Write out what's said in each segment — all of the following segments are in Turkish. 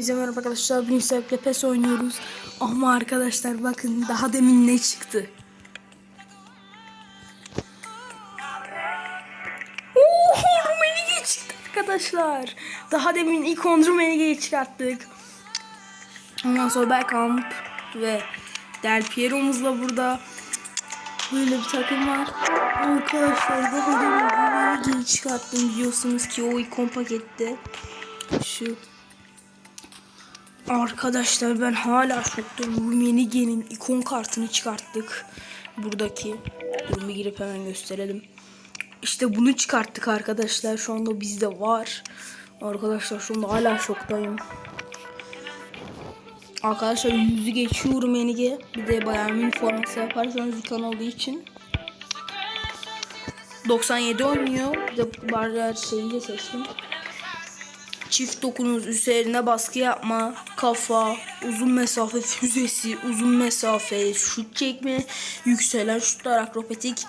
Herkese merhaba arkadaşlar. Bugün sebeple PES oynuyoruz. Ama arkadaşlar bakın daha demin ne çıktı. Oho Rumenige çıktı arkadaşlar. Daha demin ilk 10 Rumenige'yi çıkarttık. Ondan sonra Bergkamp ve Del Piero'muz burada. Böyle bir takım var. Arkadaşlar daha demin Rumenige'yi çıkarttım biliyorsunuz ki o ikon pakette. Şu Arkadaşlar ben hala şoktayım. Rumenige'nin ikon kartını çıkarttık. Buradaki. Dur bir girip hemen gösterelim. İşte bunu çıkarttık arkadaşlar. Şu anda bizde var. Arkadaşlar şu anda hala şoktayım. Arkadaşlar yüzü geçiyor Rumenige. Bir de Bayern Münih forması yaparsanız ikon olduğu için. 97 oynuyor. Bir de bari şeyi de seçtim. Çift dokunuz üzerine baskı yapma, kafa, uzun mesafe füzesi, uzun mesafe, şut çekme, yükselen şutlar, akrobatik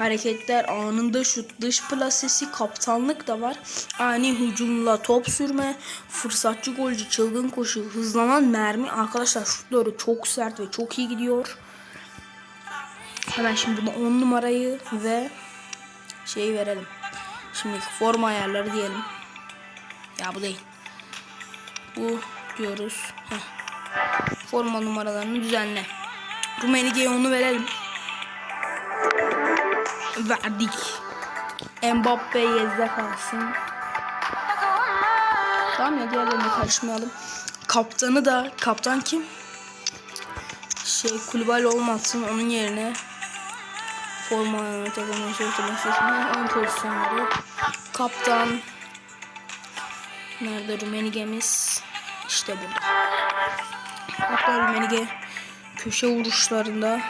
hareketler, anında şut, dış plasesi, kaptanlık da var. Ani hücumla top sürme, fırsatçı golcü, çılgın koşu, hızlanan mermi. Arkadaşlar şutları çok sert ve çok iyi gidiyor. Hemen şimdi buna 10 numarayı ve şeyi verelim. Şimdi forma ayarları diyelim. Ya bu değil. Bu diyoruz. Heh. Forma numaralarını düzenle. Rumenige'ye onu verelim. Verdik. Mbappe yezde kalsın. Tamam ya diğerlerine karışmayalım. Kaptanı da kaptan kim? Şey kulübal olmasın onun yerine forma takımın şey ön pozisyonları kaptan Nerede Rumenige'miz? İşte burada. Hatta Rumenige köşe vuruşlarında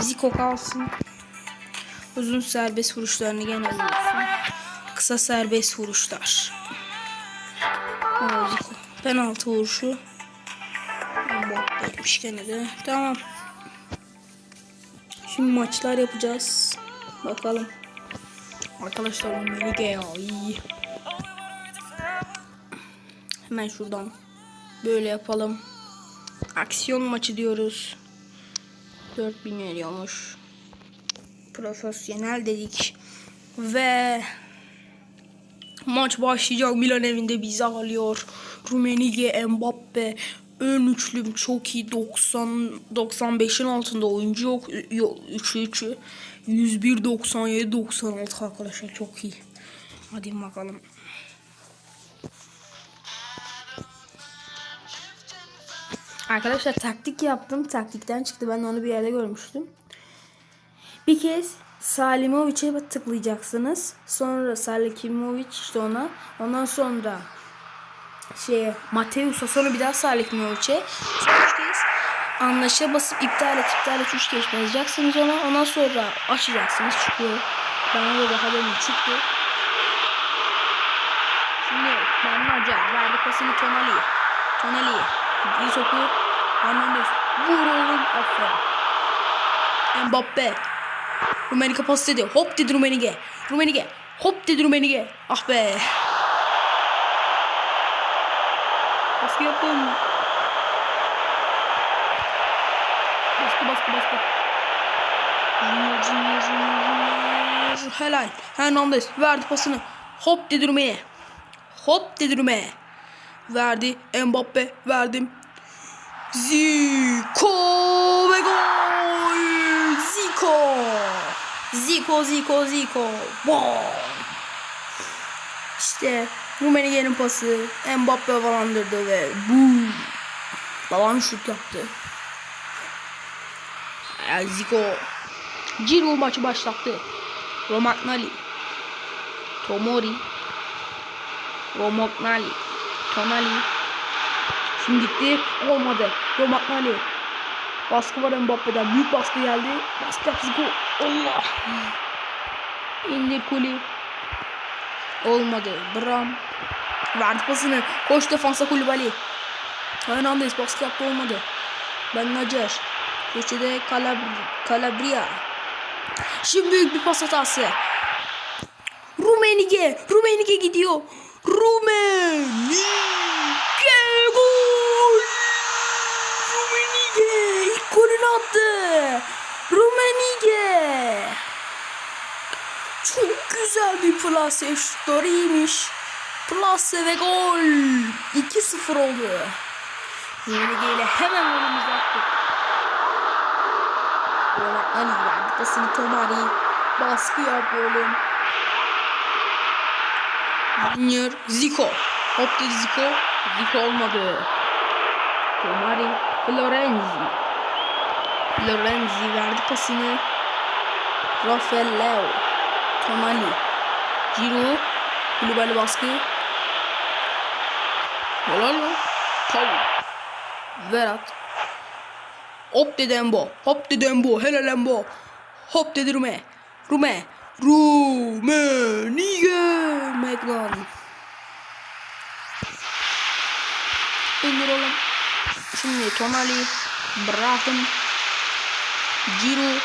Zico kalsın. Uzun serbest vuruşlarını gene vurursun. Kısa serbest vuruşlar. Penaltı vuruşu. Mbappé'ymiş gene de. Tamam. Şimdi maçlar yapacağız. Bakalım. Arkadaşlar Rumenige ya iyi. Hemen şuradan böyle yapalım. Aksiyon maçı diyoruz. 4000 veriyormuş. Profesyonel dedik. Ve maç başlayacak. Milan evinde bizi alıyor. Rumenige, Mbappe, ön üçlüm çok iyi. 90 95'in altında oyuncu yok. Yok 3'ü 3'ü. 101 97 96 arkadaşlar çok iyi. Hadi bakalım. Arkadaşlar taktik yaptım. Taktikten çıktı. Ben onu bir yerde görmüştüm. Bir kez Salimovic'e tıklayacaksınız. Sonra Salimovic işte ona. Ondan sonra şeye Mateus'a sonra bir daha Salimovic'e. Üç kez anlaşa basıp iptal et iptal et üç kez basacaksınız ona. Ondan sonra açacaksınız. Çıkıyor. Bana da daha demin çıktı. Şimdi ben Nacar verdi pasını Tonali'ye. Tonali'ye. İyi sokuyor. Hernandez. Vur oğlum. Aferin. Mbappe. Rumenige pas dedi. Hop dedi Rumenige. Rumenige. Hop dedi Rumenige. Ah be. Baskı yapın. Baskı baskı baskı. Junior, Junior, Junior. Helal. Hernandez verdi pasını. Hop dedi Rumenige. Hop dedi Rumenige. Verdi. Mbappe verdim. Zico ve gol. Zico. Zico, Zico, Zico. Wow. İşte Rumenige'nin pası Mbappe havalandırdı ve boom. Baban şut yaptı. Ya Zico. Ciro maçı başlattı. Romagnoli. Tomori. Romagnoli. Tonali. Şimdi gitti. Olmadı. Romagnoli. Baskı var Mbappe'den. Büyük baskı geldi. Baskı yaptı. Gol. Allah. İndir kuli. Olmadı. Bram. Verdi pasını. Koş defansa Kulübali. Hernandez baskı yaptı olmadı. Ben Nacer. Köşede Calab Calabria. Şimdi büyük bir pas hatası. Rumenige. Rumenige gidiyor. Rummenigge! Gol! Rummenigge ilk golünü attı. Rummenigge! Çok güzel bir plase şutlarıymış. Plase ve gol. 2-0 oldu. Rummenigge ile hemen golümüzü attık. Böyle Ali verdik. Basını Tomari baskı yapıyor. Junior Zico. Hop dedi Zico. Zico olmadı. Tomari Florenzi. Florenzi verdi pasını. Rafael Leo. Tonali. Giroud. Kulübeli baskı. Helal lan. Tav. Verat. Hop dedi Embo. Hop dedi Embo. Helal Embo. Hop dedi Rume. Rume. Rumenige. Megnan. İndir oğlum. Şimdi Tonali. Brahim. Giroud.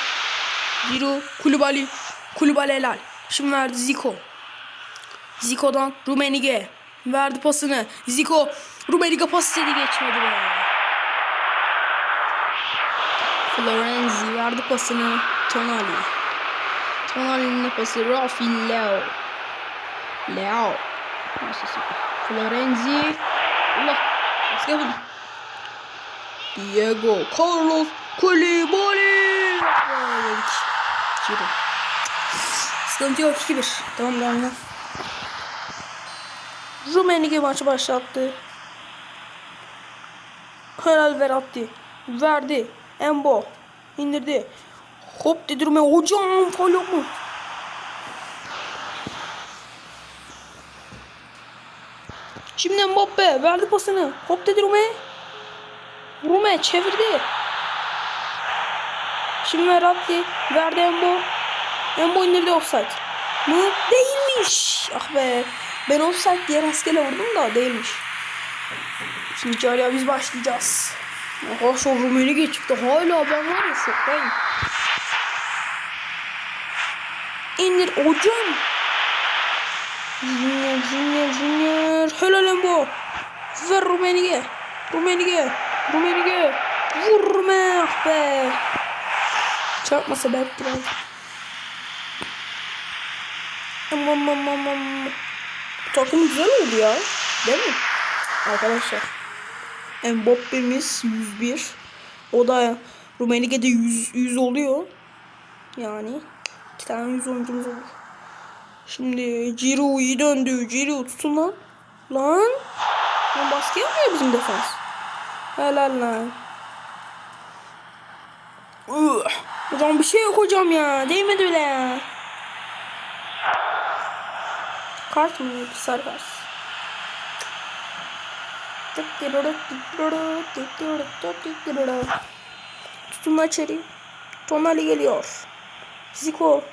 Giroud. Kulübali. Kulübali helal. Şimdi verdi Zico. Zico'dan Rumenige. Verdi pasını. Zico. Rumenige pas istedi geçmedi be. Florenzi verdi pasını. Tonali. Tonali'nin pası. Rafi Leo. Leo. Nasıl? Florenzi. Allah. Baskı yapın. Diego Carlos yedik. Giroud. Sıkıntı yok 2-1. Tamam devam devam. Rumenige maçı başlattı. Helal Veratti. Verdi. Embo. indirdi. Hop dedi Rumen. Hocam faul yok mu? Şimdi Mbappe verdi pasını. Hop dedi Rume. Çevirdi. Şimdi Veratti verdi Embo. Embo indirdi offside. Mı? Değilmiş. Ah be. Ben offside diye rastgele vurdum da değilmiş. Şimdi Cariye biz başlayacağız. Arkadaşlar Rumeli çıktı. Hala ben var ya şoktayım. İndir hocam. Junior, Junior, Junior. Helal Embo. Ver Rumeni'ye. Rumeni'ye. Rumeni'ye. Vur Rumen. Ah be. Çarpmasa belki biraz. Aman aman aman. Takım güzel oldu ya. Değil mi? Arkadaşlar. Mbappe'miz 101. O da Rumenige'de 100, 100 oluyor. Yani iki tane 100 oyuncumuz olur. Şimdi Giroud iyi döndü. Giroud tutun lan. Lan. Lan baskı yapmıyor bizim defans. Helal lan. Üh. Hocam bir şey yok hocam ya. Değmedi bile ya. Kart mı? Sarı kart. Tutunma içeri. Tonali geliyor. Zico.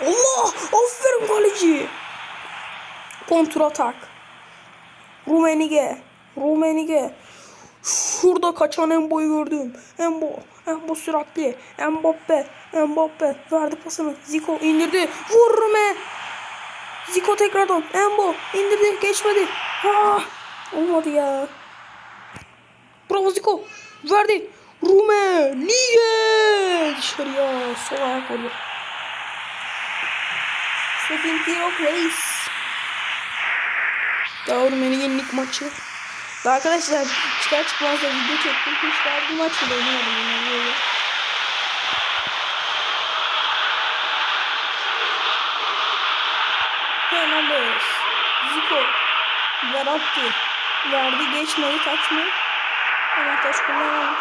Allah! Aferin kaleci. Kontra atak. Rumenige. Rumenige. Şurada kaçan Embo'yu gördüm. Embo. Embo süratli. Mbappe. Mbappe. Verdi pasını. Zico indirdi. Vur Rume. Zico tekrardan. Embo indirdi. Geçmedi. Ha, olmadı ya. Bravo Zico. Verdi. Rume. Lige. Dışarıya. Sol ayak oldu. Sıkıntı yok reis. Daha Rume'nin yenilik maçı. Daha arkadaşlar çıkar çıkmaz da video çektim. Hiç daha bir maç bile oynamadım. Yani böyle. Fernandes. Zico. Veratti. Verdi geçmedi taç mı? Hemen taç kullanalım.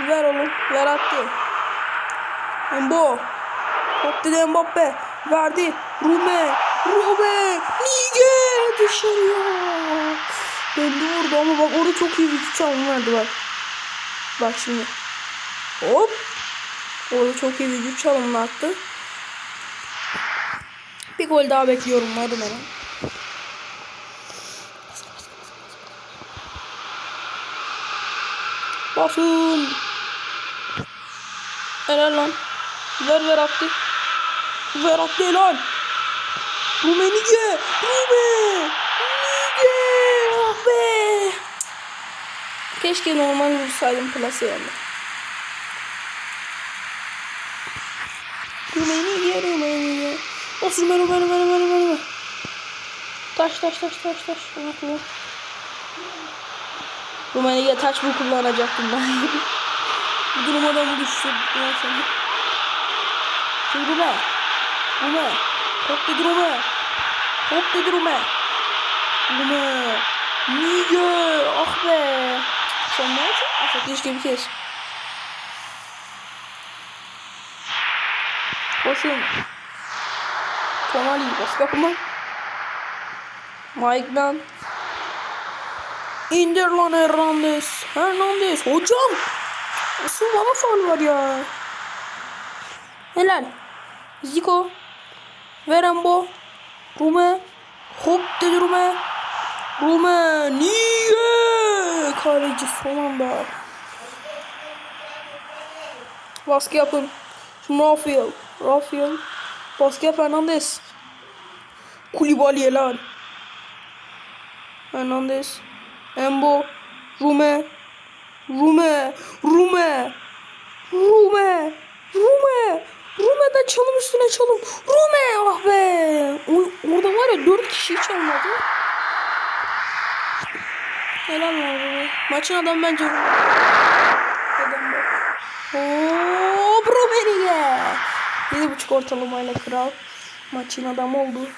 Ver oğlum. Veratti. Embo. Hop dedi Mbappe. Verdi. Rume. Rume. Lige. Dışarıya. Döndü vurdu ama bak orada çok iyi bir çalım vardı bak. Bak şimdi. Hop. Orada çok iyi bir çalımla attı. Bir gol daha bekliyorum hadi bana. Basın. Helal lan. Ver ver attı. Ver attı helal. Rumenige. Rume. Lige. Ah be. Keşke normal vursaydım plase yerine. Rumeni. Bas Rumen Rumen Rumen Rumen Rumen Rumen. Taş taş taş taş taş. Rumen Rumen. Rumeniye taç mı kullanacaktım ben? Bu duruma mı düştü? Rumen seni. Şimdi Rumen. Rumen. Hop dedi Rumen. Hop dedi Rumen. Rumen. Niye? Ah be. Yapıyorsun? Afak keşke bir kez. Koşun. Tonali baskı yapma. Mike'dan. İndir lan Hernandez. Hernandez. Hocam. Nasıl bana faul var ya. Helal. Zico. Verembo. Rume. Hop dedi Rume. Rume. Niye? Kaleci son anda. Baskı yapın. Rafael. Rafael. Baskı yap Hernandez. Kulibali lan. Hernandez. Embo. Rume. Rume. Rume. Rume. Rume. Rume'den çalım üstüne çalım. Rume. Ah be. O, orada var ya dört kişi çalmadı. Helal Rume. Maçın adamı bence bak. Hop Rumenige. 7.5 ortalamayla kral. Maçın adamı oldu.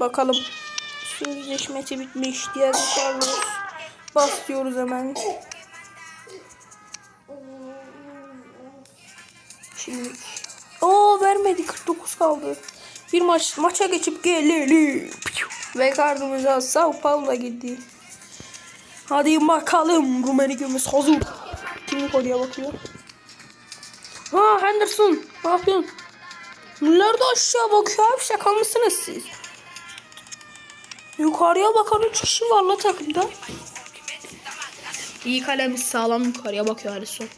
Bakalım. Sözleşmesi bitmiş. Diğer Carlos. Bas diyoruz hemen. Şimdi. Oo vermedi 49 kaldı. Bir maç maça geçip gelelim. Ve karnımıza Sao Paulo gitti. Hadi bakalım Rumenigimiz hazır. Kimlik oraya bakıyor. Ha Henderson ne yapıyorsun? Nerede aşağı bakıyor abi şaka mısınız siz? Yukarıya bakan 3 kişi var la takımda. İyi kalemiz sağlam yukarıya bakıyor Alisson.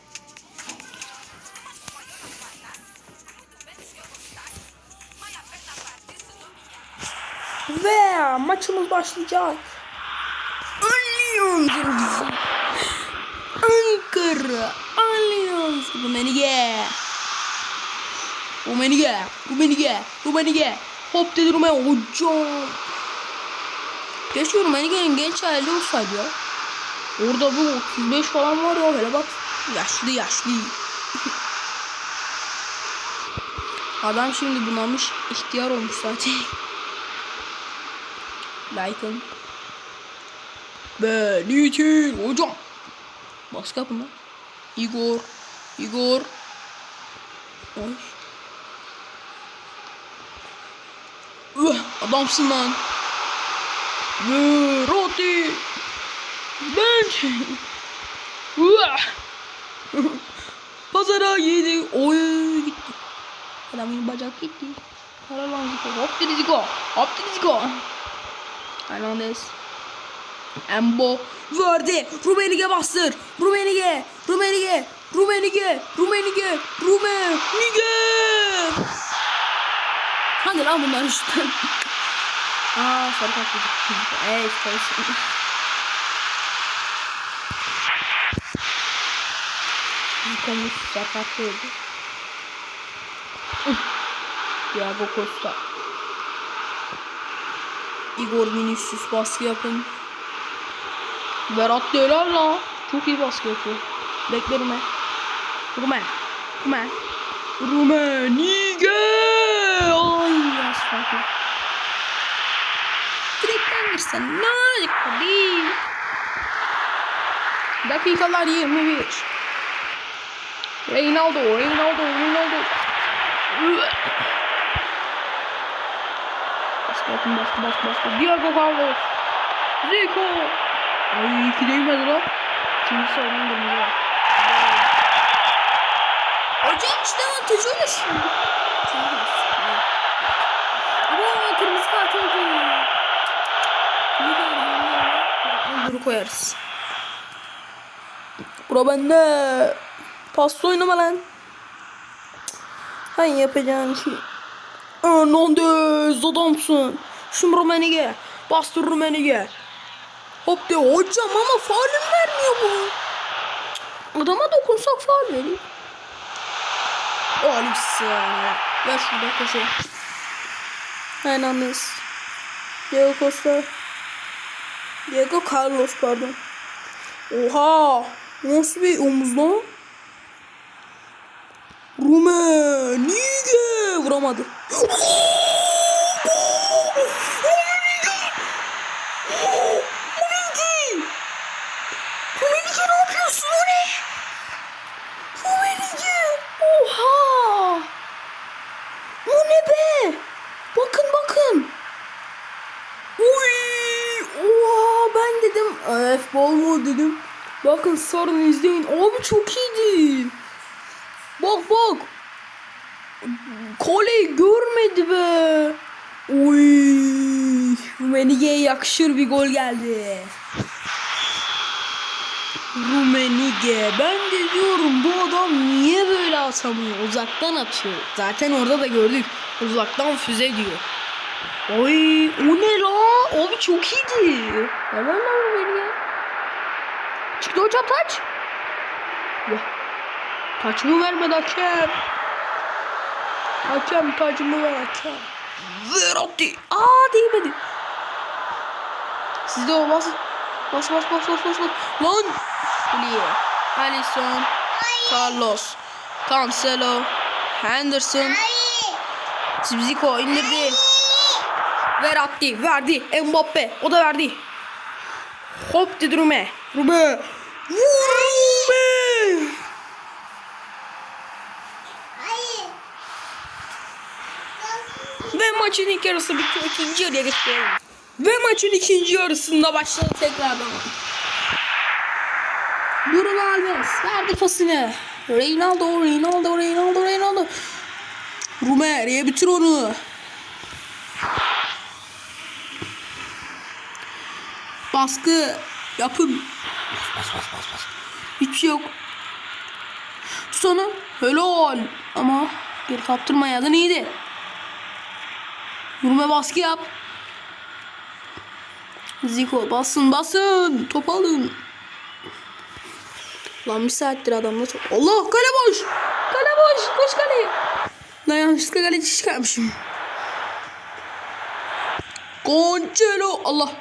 Ve maçımız başlayacak. Allianz Ankara Allianz. Rumenige Rumenige Rumenige Rumenige Hop dedi Rumen hocam Keşke Rumenige'nin genç hali olsaydı ya. Orada bu 35 falan var ya hele bak. Yaşlı yaşlı. Adam şimdi bunamış ihtiyar olmuş zaten Like'ın Ben için hocam. Yapın lan Igor. Igor. Oy. Üh, adamsın lan. Ve Roti Üh. Pazara yedi. Oy gitti. Adamın bacak gitti. Para lan Hop dedi Zico Hop dedi Zico Hernandez Embo verdi. Rumenige bastır. Rumenige. Rumenige. Rumenige. Rumenige. Rumenige. Hadi lan bunlar işte. Aa sarı kart yedik. Evet sarı Yıkamış sarı kart yedi. Diago Costa. Igor Vinicius baskı yapın. Berat Delal la. Çok iyi baskı yapıyor. Bekle Rume. Rume. Rume. Rume. Nige. Ay ya farkı. Direkten girsen ne olacak tabii. Dakikalar 21. Reynaldo, Reynaldo, Reynaldo. Baskı yapın, baskı, baskı, baskı. Diego Carlos. Zico. Ay iki değmedi lan. İkinci sorunun kırmızı var. Hocam işte avantajı öyle şimdi. Ama kırmızı kart oldu. Bunu koyarız. Bura bende. Pasta oynama lan. Hayır yapacağın şey. Hernandez adamsın. Şimdi Rumenige. Bastır Rumenige. Hop de hocam ama faulim vermiyor bu. Adama dokunsak faul veriyor. Alisson. Ver şurada koşu. Hernandez. Diego Costa. Diego Carlos pardon. Oha! Nasıl bir omuz lan? Vuramadı. Dedim. Öf bol mu dedim. Bakın sarın izleyin. Abi çok iyiydi. Bak bak. Koleyi görmedi be. Uy! Rumenige'ye yakışır bir gol geldi. Rumenige. Ben de diyorum bu adam niye böyle atamıyor? Uzaktan atıyor. Zaten orada da gördük. Uzaktan füze diyor. Oy o ne la? Abi çok iyiydi. Helal lan Rumenige. Çıktı hocam taç. Ya. Taçımı vermedi hakem. Hakem tacımı ver hakem. Veratti. Aa değmedi. Sizde o bas. Bas bas bas bas bas. bas. Lan. Lee. Alisson. Carlos. Cancelo. Henderson. Zico indirdi. Veratti. Verdi. Mbappe. O da verdi. Hop dedi Rume. Rume. Vur Rume. Ve maçın ilk yarısı bitti. İkinci yarıya geçti. Ve maçın ikinci yarısında başladı tekrardan. Bruno Alves verdi pasını. Reynaldo, Reynaldo, Reynaldo, Reynaldo. Rumere'ye bitir onu. Baskı yapın. Bas bas bas bas. Hiç yok. Sonra helal. Ama geri kaptırmayaydın iyiydi. Vurma baskı yap. Zico basın basın. Top alın. Lan bir saattir adamla top. Allah kale boş. Kale boş. Koş kaleye. Lan yanlışlıkla kaleci çıkarmışım. Cancelo. Allah.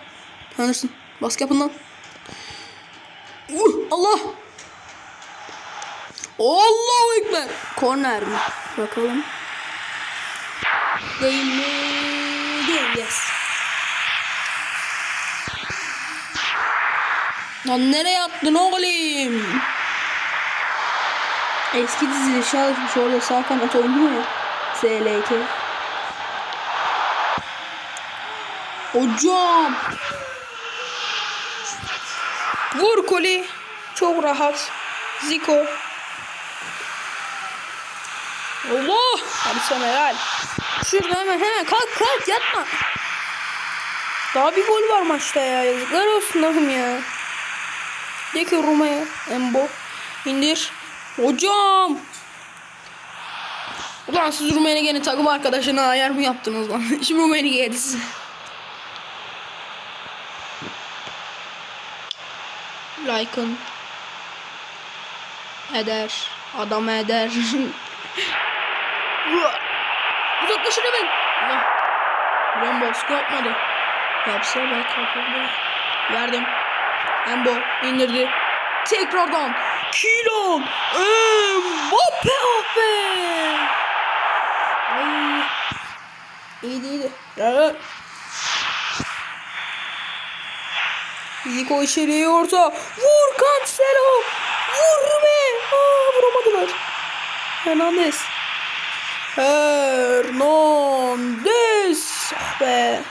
Tanırsın. Baskı yapın lan. Uh, Allah. Allahu Ekber. Korner mi? Bakalım. Değil mi? Değil. Yes. Lan nereye attın oğlum? Eski dizilişi alışmış orada sağ kanat oynuyor ya. SLK. Hocam. Vur koli. Çok rahat. Zico. Allah. Hadi sen helal. Şurada hemen hemen kalk kalk yatma. Daha bir gol var maçta ya. Yazıklar olsun oğlum ya. De ki Roma'ya. Embo. İndir. Hocam. Ulan siz Rumeni gene takım arkadaşına ayar mı yaptınız lan? Şimdi Rumeni geldi size. Like'ın eder. Adam eder. Uzaklaşın hemen. Allah. Ulan baskı yapmadı. Yapsa belki yapabilir. Verdim. Embo indirdi. Tekrardan. Kilon. Mbappe ah be. İyiydi iyiydi. Evet. Zico içeriye orta. Vur Cancelo. Vur be. Aa, vuramadılar. Hernandez. Hernandez. Ah be.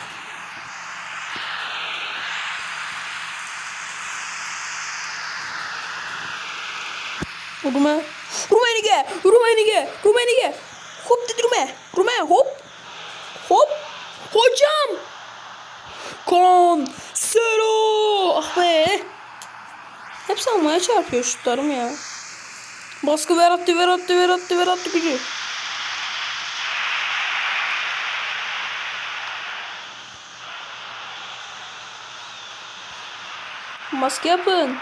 Rume. Rumenige. Rumenige. Rumenige. Hop dedi Rume. Rume hop. Hop. Hocam. Cancelo. Ah be. Hepsi almaya çarpıyor şutlarım ya. Baskı ver attı ver attı ver attı ver attı gücü. Baskı yapın.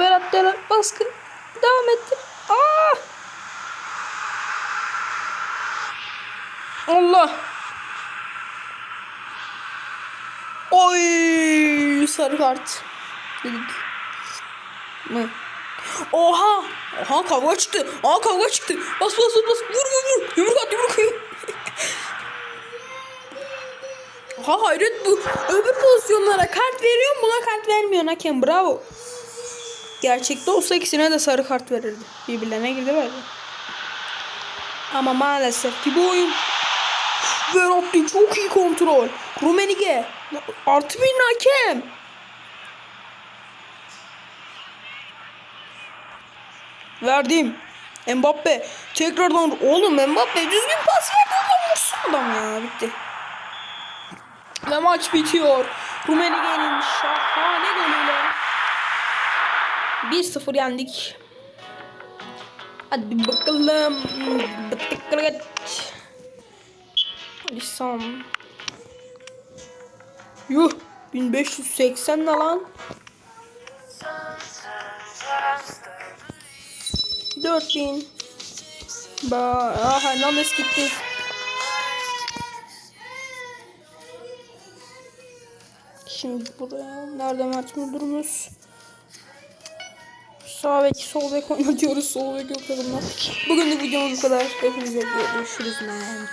Ver attı, baskı. Devam ettim. Aa! Allah. Oy sarı kart. Dedik. Mı? Oha! Oha kavga çıktı. Aa kavga çıktı. Bas bas bas bas. Vur vur vur. Yumruk at yumruk at. Ha hayret bu. Öbür pozisyonlara kart veriyor buna kart vermiyor hakem. Bravo. Gerçekte olsa ikisine de sarı kart verirdi. Birbirlerine girdi böyle. Ama maalesef ki bu oyun Verratti çok iyi kontrol. Rumenige artı bir hakem. Verdim. Mbappe tekrardan oğlum Mbappe düzgün pas verdi adam vursun adam ya bitti. Ve maç bitiyor. Rumenige'nin şahane golüyle 1-0 yendik. Hadi bakalım. Lisam. Yuh 1580 ne lan? 4000 Ba ah Hernandez gitti. Şimdi buraya nerede Mert Müldürümüz? Sağ bek, sol bek oynatıyoruz. Sol bek yok takımda. Bugün de videomuz bu kadar. Hepinize görüşürüz. Man.